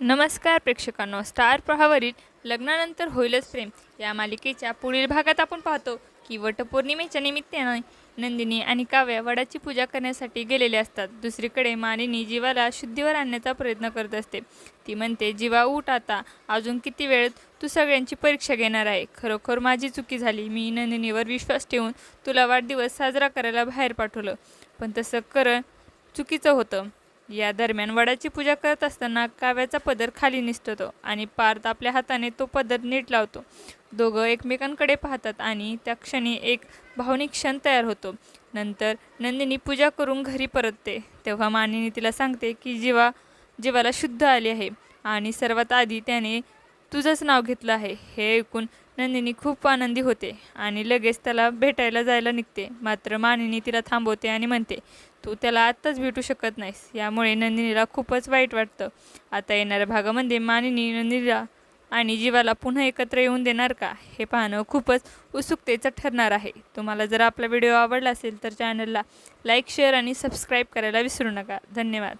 नमस्कार प्रेक्षकांनो. स्टार प्रहावरील लग्नानंतर होईलच प्रेम. या मालिकेच्या पुढील भागात आपण पाहतो की वटपौर्णिमेच्या निमित्ताने नंदिनी आणि काव्या वडाची पूजा करण्यासाठी गेलेले असतात. दुसरीकडे मानिनी जीवाला शुद्धीवर आणण्याचा प्रयत्न करत असते. ती म्हणते जीवा उठ आता. अजून किती वेळ तू सगळ्यांची परीक्षा घेणार आहे? खरोखर माझी चुकी झाली. मी नंदिनीवर विश्वास ठेवून तुला वाढदिवस साजरा करायला बाहेर पाठवलं. पण तसं कर चुकीचं होतं. या दरम्यान वडाची पूजा करत असताना काव्याचा पदर खाली निसटतो आणि पार्थ आपल्या हाताने तो पदर नीट लावतो. दोघं एकमेकांकडे पाहतात आणि त्या क्षणी एक भावनिक क्षण तयार होतो. नंतर नंदिनी पूजा करून घरी परतते. तेव्हा मानिनी तिला सांगते की जीवा जीवाला शुद्ध आली आहे आणि सर्वात आधी त्याने तुझंच नाव घेतलं आहे. हे ऐकून नंदिनी खूप आनंदी होते आणि लगेच त्याला भेटायला जायला निघते. मात्र मानिनी तिला थांबवते आणि म्हणते तू त्याला आत्ताच भेटू शकत नाहीस. यामुळे नंदिनीला खूपच वाईट वाटतं. आता येणाऱ्या भागामध्ये मानिनी नंदिनीला आणि जीवाला पुन्हा एकत्र येऊन देणार का? हे पाहणं खूपच उत्सुकतेचं ठरणार आहे. तुम्हाला जर आपला व्हिडिओ आवडला असेल तर चॅनलला लाईक शेअर आणि सबस्क्राईब करायला विसरू नका. धन्यवाद.